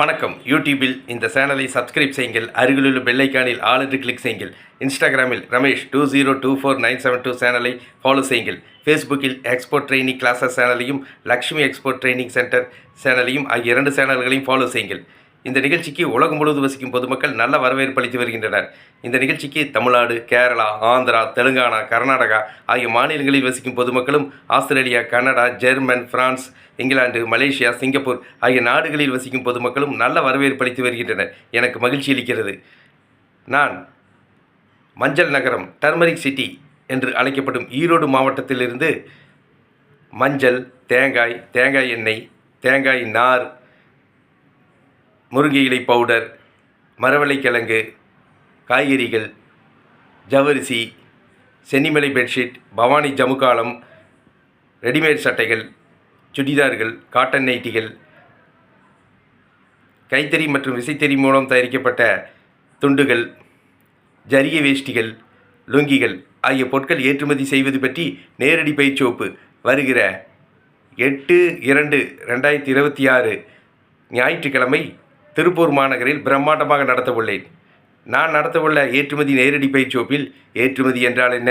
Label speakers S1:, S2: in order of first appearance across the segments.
S1: வணக்கம். யூடியூபில் இந்த சேனலை சப்ஸ்கிரைப் செய்யுங்கள். அருகிலுள்ள பெல்லைக்கானில் ஆல் என்று கிளிக் செய்யுங்கள். இன்ஸ்டாகிராமில் Ramesh two zero two four nine seven two சேனலை ஃபாலோ செய்யுங்கள். ஃபேஸ்புக்கில் எக்ஸ்போர்ட் ட்ரைனிங் கிளாஸஸ் சேனலையும் லக்ஷ்மி எக்ஸ்போர்ட் ட்ரைனிங் சென்டர் சேனலையும் ஆகிய இரண்டு சேனல்களையும் ஃபாலோ செய்யுங்கள். இந்த நிகழ்ச்சிக்கு உலகம் முழுவதும் வசிக்கும் பொதுமக்கள் நல்ல வரவேற்பு அளித்து வருகின்றனர். இந்த நிகழ்ச்சிக்கு தமிழ்நாடு கேரளா ஆந்திரா தெலுங்கானா கர்நாடகா ஆகிய மாநிலங்களில் வசிக்கும் பொதுமக்களும் Australia Canada German France England Malaysia Singapore ஆகிய நாடுகளில் வசிக்கும் பொதுமக்களும் நல்ல வரவேற்பு அளித்து வருகின்றனர். எனக்கு மகிழ்ச்சி அளிக்கிறது. நான் மஞ்சள் நகரம் டர்மரிக் சிட்டி என்று அழைக்கப்படும் ஈரோடு மாவட்டத்திலிருந்து மஞ்சள் தேங்காய் தேங்காய் எண்ணெய் தேங்காய் நார் முருங்கை இலை பவுடர் மரவள்ளிக்கிழங்கு காய்கறிகள் ஜவரிசி சென்னிமலை பெட்ஷீட் பவானி ஜமுக்காலம் ரெடிமேட் சட்டைகள் சுடிதார்கள் காட்டன் நைட்டிகள் கைத்தறி மற்றும் விசைத்தறி மூலம் தயாரிக்கப்பட்ட துண்டுகள் ஜரிய வேஷ்டிகள் லுங்கிகள் ஆகிய பொருட்கள் ஏற்றுமதி செய்வது பற்றி நேரடி பயிற்சி வகுப்பு வருகிற எட்டு இரண்டு ரெண்டாயிரத்தி இருபத்தி ஆறு ஞாயிற்றுக்கிழமை திருப்பூர் மாநகரில் பிரம்மாண்டமாக நடத்தவுள்ளேன். நான் நடத்தவுள்ள ஏற்றுமதி நேரடி பயிற்சி வகுப்பில் ஏற்றுமதி என்றால் என்ன?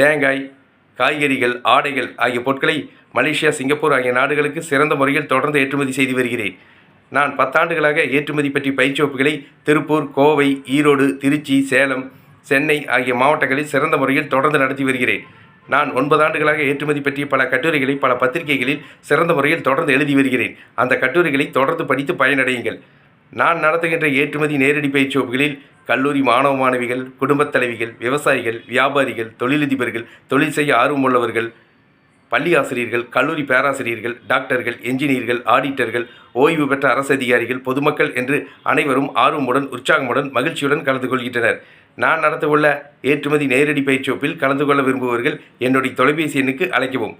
S1: தேங்காய் காய்கறிகள் ஆடைகள் ஆகிய பொருட்களை மலேசியா சிங்கப்பூர் ஆகிய நாடுகளுக்கு சிறந்த முறையில் தொடர்ந்து ஏற்றுமதி செய்து வருகிறேன். நான் பத்தாண்டுகளாக ஏற்றுமதி பற்றி பயிற்சி வகுப்புகளை திருப்பூர் கோவை ஈரோடு திருச்சி சேலம் சென்னை ஆகிய மாவட்டங்களில் சிறந்த முறையில் தொடர்ந்து நடத்தி வருகிறேன். நான் ஒன்பது ஆண்டுகளாக ஏற்றுமதி பற்றிய பல கட்டுரைகளை பல பத்திரிகைகளில் சிறந்த முறையில் தொடர்ந்து எழுதி வருகிறேன். அந்த கட்டுரைகளை தொடர்ந்து படித்து பயனடையுங்கள். நான் நடத்துகின்ற ஏற்றுமதி நேரடி பயிற்சி வகுப்புகளில் கல்லூரி மாணவ மாணவிகள் குடும்பத் தலைவிகள் விவசாயிகள் வியாபாரிகள் தொழிலதிபர்கள் தொழில் செய்ய ஆர்வமுள்ளவர்கள் பள்ளி ஆசிரியர்கள் கல்லூரி பேராசிரியர்கள் டாக்டர்கள் என்ஜினியர்கள் ஆடிட்டர்கள் ஓய்வு பெற்ற அரசு அதிகாரிகள் பொதுமக்கள் என்று அனைவரும் ஆர்வமுடன் உற்சாகமுடன் மகிழ்ச்சியுடன் கலந்து கொள்கின்றனர். நான் நடத்தவுள்ள ஏற்றுமதி நேரடி பயிற்சி வகுப்பில் கலந்து கொள்ள விரும்புபவர்கள் என்னுடைய தொலைபேசி எண்ணுக்கு அழைக்கவும்.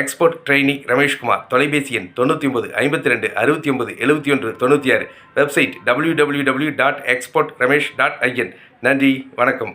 S1: எக்ஸ்போர்ட் ட்ரைனிங் ரமேஷ்குமார் தொலைபேசி எண் தொண்ணூற்றி ஒன்பது ஐம்பத்தி ரெண்டு அறுபத்தி ஒன்பது எழுபத்தி ஒன்று தொண்ணூற்றி ஆறு. Website W W W dot export Ramesh dot IN நன்றி வணக்கம்.